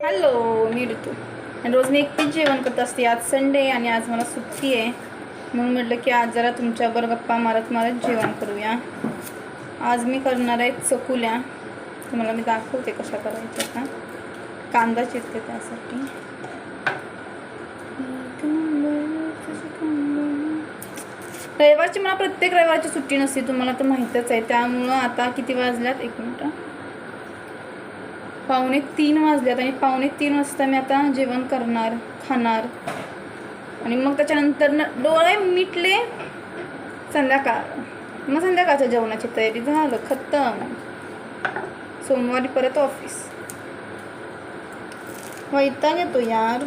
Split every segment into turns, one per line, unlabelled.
Hello मी ऋतू. आणि रोज मी एकटीच जेवण करत असते. आज संडे आणि आज मला सुट्टी आहे. म्हणून म्हटलं की आज जरा तुमच्याबरोबर गप्पा मारत मारत जेवण करूया. आज मी करणार आहे चकुल्या. तुम्हाला मी दाखवते कशा करायच्या का कांदा चिरते त्यासाठी. रविवारची मला प्रत्येक रविवारची सुट्टी नसते तुम्हाला तर माहीतच आहे. त्यामुळं आता किती वाजल्यात? एक मिनटं. पावणे तीन वाजल्यात आणि पावणे तीन वाजता मी आता जेवण करणार खाणार. आणि मग त्याच्यानंतर न डोळे मिटले संध्याकाळ. मग संध्याकाळच्या जेवणाची तयारी झालं खतम. सोमवारी परत ऑफिस वैताग येतो यार.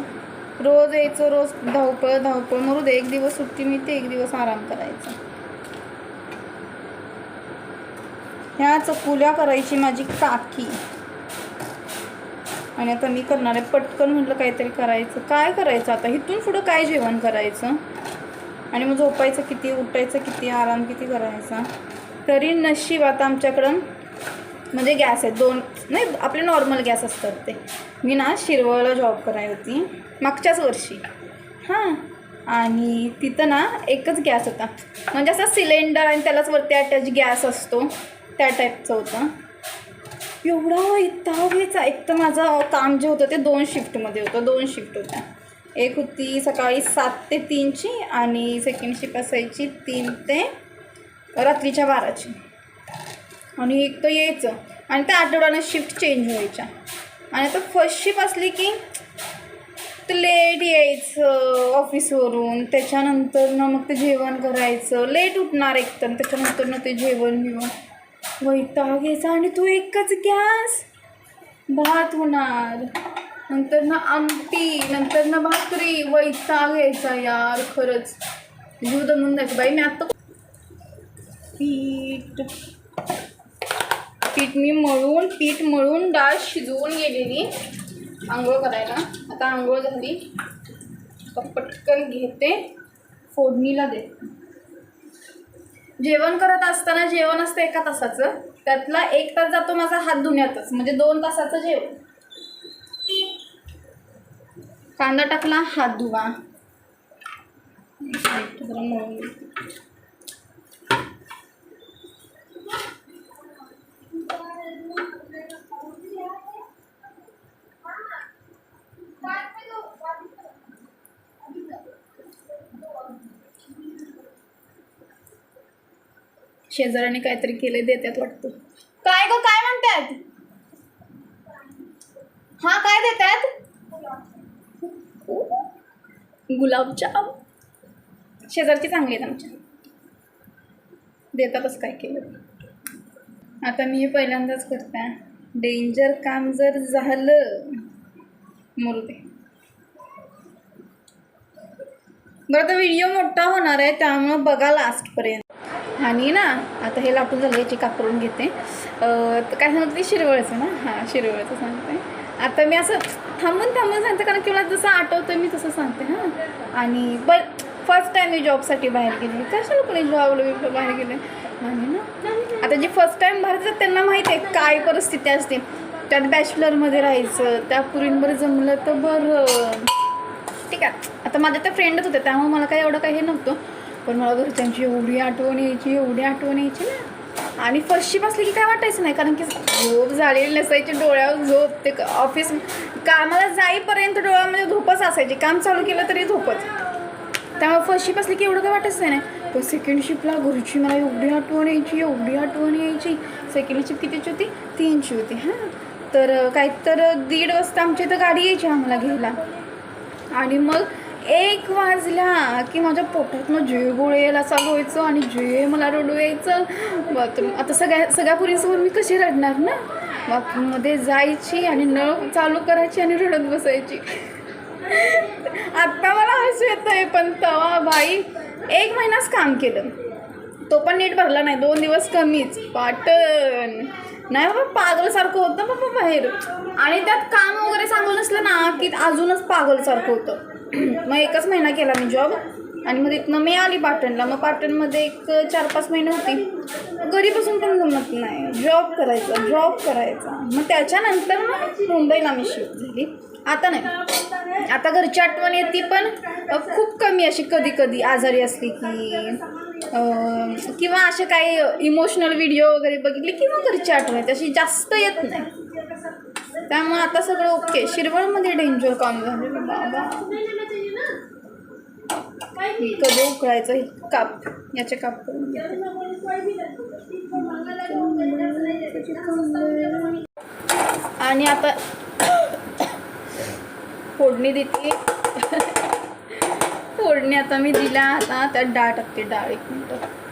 रोज यायचं रोज धावपळ धावपळ. मरू दे एक दिवस सुट्टी मिळते एक दिवस आराम करायचा. ह्या चकुल्या करायची माझी काकी. आणि आता मी करणार आहे पटकन म्हटलं काहीतरी करायचं. काय करायचं आता? इथून पुढं काय जेवण करायचं? आणि मग झोपायचं किती उठायचं किती आराम किती करायचा? तरी नशीब आता आमच्याकडं म्हणजे गॅस आहे दोन नाही आपले नॉर्मल गॅस असतात ते. मी ना शिरवळला जॉब कराय होती मागच्याच वर्षी. हां. आणि तिथं ना एकच गॅस होता. म्हणजे असा सिलेंडर आणि त्यालाच वरती अटॅच गॅस असतो त्या टाईपचं होतं. एवढा इतका घ्यायचा एक तर माझं काम जे होतं ते दोन शिफ्टमध्ये होतं दोन शिफ्ट होत्या. एक होती सकाळी सात ते तीनची आणि सेकंड शिफ्ट असायची तीन ते रात्रीच्या बाराची. आणि एक तर यायचं. आणि त्या आठवड्यानं शिफ्ट चेंज व्हायच्या. आणि आता फर्स्ट शिफ्ट असली की ते लेट यायचं ऑफिसवरून त्याच्यानंतर ना मग ते जेवण करायचं. लेट उठणार एकतर त्याच्यानंतर ना ते जेवण बिवण. वैताग घ्यायचा आणि तू एकच गॅस. भात होणार. नंतर ना आमटी नंतर ना भाकरी. वैताग घ्यायचा यार खरंच. जीव दमून जायचं बाई मी आत्ता पीठ. पीठ मी मळून पीठ मळून डाळ शिजवून गेलेली. आंघोळ करायला. आता आंघोळ झाली. पटकन घेते. फोडणीला देते जेवण करत असताना जेवण असतं एका तासाचं त्यातला एक तास जातो माझा हात धुण्यातच म्हणजे दोन तासाचं जेवण. कांदा टाकला हात धुवा. शेजाऱ्याने काहीतरी केले देतात वाटतं. काय गो काय म्हणतात हा काय देतात गुलाबजाम. शेजारची चांगली आहेत आमच्या देतातच काय केलं. आता मी हे पहिल्यांदाच करते डेंजर काम जर झालं दे बरं आता व्हिडिओ मोठा होणार आहे त्यामुळं बघा लास्टपर्यंत आणि ना आता हे लाटून झालं याची कापरून घेते. तर काय सांगते शिरवळचं ना? हां शिरवळचं सांगते. आता मी असं थांबून थांबून सांगते कारण की मला जसं आठवतं मी तसं सांगते हां. आणि पण फर्स्ट टाईम मी जॉबसाठी बाहेर गेले. कशाला कोणी जॉबला बाहेर गेले? आणि ना. आता जे फर्स्ट टाईम बाहेर त्यांना माहीत आहे काय परिस्थिती असते. त्यात बॅचलरमध्ये राहायचं त्या पुरींवर जमलं तर बरं. ठीक आहे. आता माझ्या त्या फ्रेंडच होत्या त्यामुळे मला काही एवढं काही हे नव्हतं. पण मला घरच्यांची एवढी आठवण यायची एवढी आठवण यायची ना. आणि फर्स्ट बसली असली की काय वाटायचं नाही कारण की झोप झालेली नसायची डोळ्यावर झोप ते ऑफिस कामाला जाईपर्यंत डोळ्यामध्ये म्हणजे झोपच असायची काम चालू केलं तरी झोपच. त्यामुळे फर्स्ट बसली असली की एवढं काय वाटायचं नाही. पण सेकंड शिपला घरची मला एवढी आठवण यायची एवढी आठवण यायची. सेकंड शिप कितीची होती? तीनची होती हां. तर काही तर दीड वाजता आमच्या इथं गाडी यायची आम्हाला घ्यायला. आणि मग एक वाजला की माझ्या पोटातनं जे गोळे यायला चालू व्हायचं आणि जे मला रडू यायचं बाथरूम आता सगळ्या सगळ्या पुरीसमोर मी कशी रडणार ना? बाथरूममध्ये जायची आणि नळ चालू करायची आणि रडत बसायची. आत्ता मला हसू येत आहे पण तवा बाई एक महिनाच काम केलं. तो पण नीट भरला नाही दोन दिवस कमीच. पाटण. नाही बाबा पागलसारखं होतं बाबा बाहेर. आणि त्यात काम वगैरे चांगलं नसलं ना की अजूनच पागलसारखं होतं. मग एकच महिना केला मी जॉब आणि मग तिथनं मी आली पाटणला. मग पाटणमध्ये एक चार पाच महिने होती. घरी बसून पण जमत नाही. जॉब करायचा जॉब करायचा. मग त्याच्यानंतर मग मुंबईला मी शिफ्ट झाली. आता नाही. आता घरची आठवण येते पण खूप कमी अशी कधी कधी आजारी असली की किंवा असे काही इमोशनल व्हिडिओ वगैरे बघितले किंवा घरची आठवण येते अशी जास्त येत नाही. त्यामुळे आता सगळं ओके शिरवळमध्ये डेंजर काम झालेलं. कधी उकळायचं? हे काप. याचे काप करून आणि आता फोडणी देते. फोडणी आता मी दिल्या आता त्यात डाळ टाकते डाळ एक मिनटं.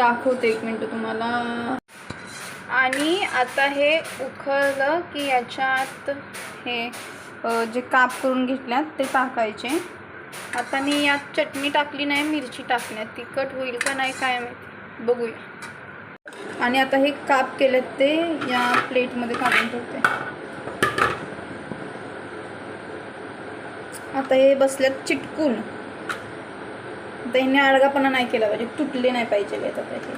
दाखवते एक मिनटं तुम्हाला. आणि आता हे उखळलं की याच्यात हे जे काप करून घेतल्यात ते टाकायचे. आता मी यात चटणी टाकली नाही मिरची टाकण्यात तिखट होईल का नाही काय माहिती. बघूया. आणि आता हे काप केलेत ते या प्लेटमध्ये काढून ठेवते. आता हे बसल्यात चिटकून. आता ह्याने आडगापणा नाही केला पाहिजे तुटले नाही पाहिजे आता पाहिजे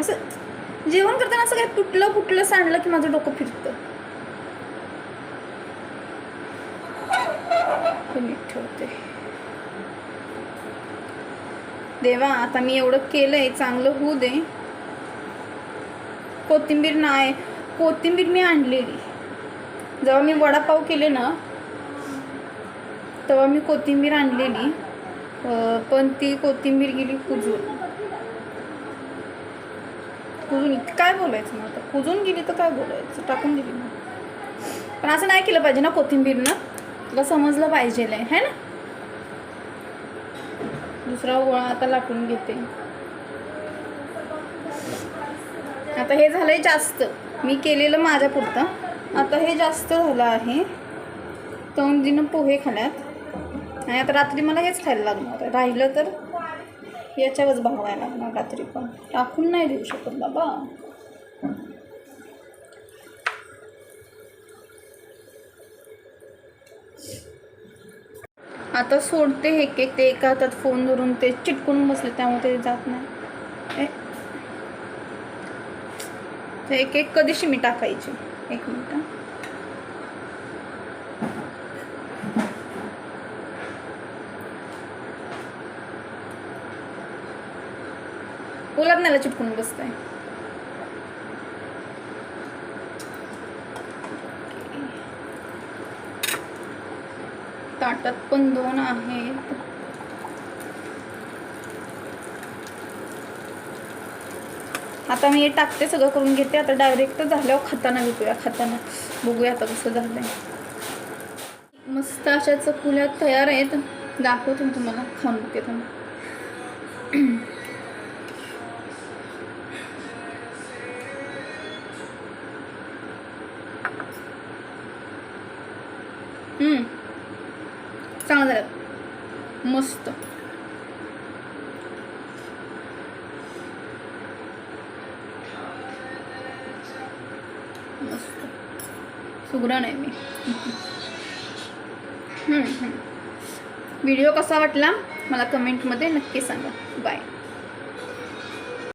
असं जेवण करताना असं काय तुटलं फुटलं सांडलं की माझं डोकं फिरतं. नीट ठेवते. देवा आता मी एवढं केलंय चांगलं होऊ दे. कोथिंबीर नाही कोथिंबीर मी आणलेली. जेव्हा मी वडापाव केले ना तेव्हा मी कोथिंबीर आणलेली. पण ती कोथिंबीर गेली कुजून. कुजून काय बोलायचं मग आता? कुजून गेली तर काय बोलायचं? टाकून दिली मग. पण असं नाही केलं पाहिजे ना कोथिंबीरनं? तुला समजलं पाहिजे है ना? दुसरा गोळा आता लाटून घेते. आता हे झालंय जास्त. मी केलेलं माझ्या पुरतं आता हे जास्त झालं आहे. तोंडीनं पोहे खाल्यात आणि आता रात्री मला हेच खायला लागणार आहे. राहिलं तर याच्यावरच भागवायला लागणार रात्री पण. टाकून नाही देऊ शकत बाबा. आता सोडते हे केक ते एका हातात फोन धरून ते चिटकून बसले त्यामुळे ते जात नाही. ते एक एक कधीशी मी टाकायची? एक मिनिट. उलटण्याला चिटकून बसतंय. ताटात पण दोन आहेत. आता मी हे टाकते सगळं करून घेते. आता डायरेक्ट झाल्यावर खाताना विकूया खाताना बघूया आता कसं झालंय. मस्त अशा चकुल्या तयार आहेत. दाखवते मी तुम्हाला खाऊन बघते मस्त सुगरण आहे मी व्हिडिओ कसा वाटला? मला कमेंटमध्ये नक्की सांगा. बाय.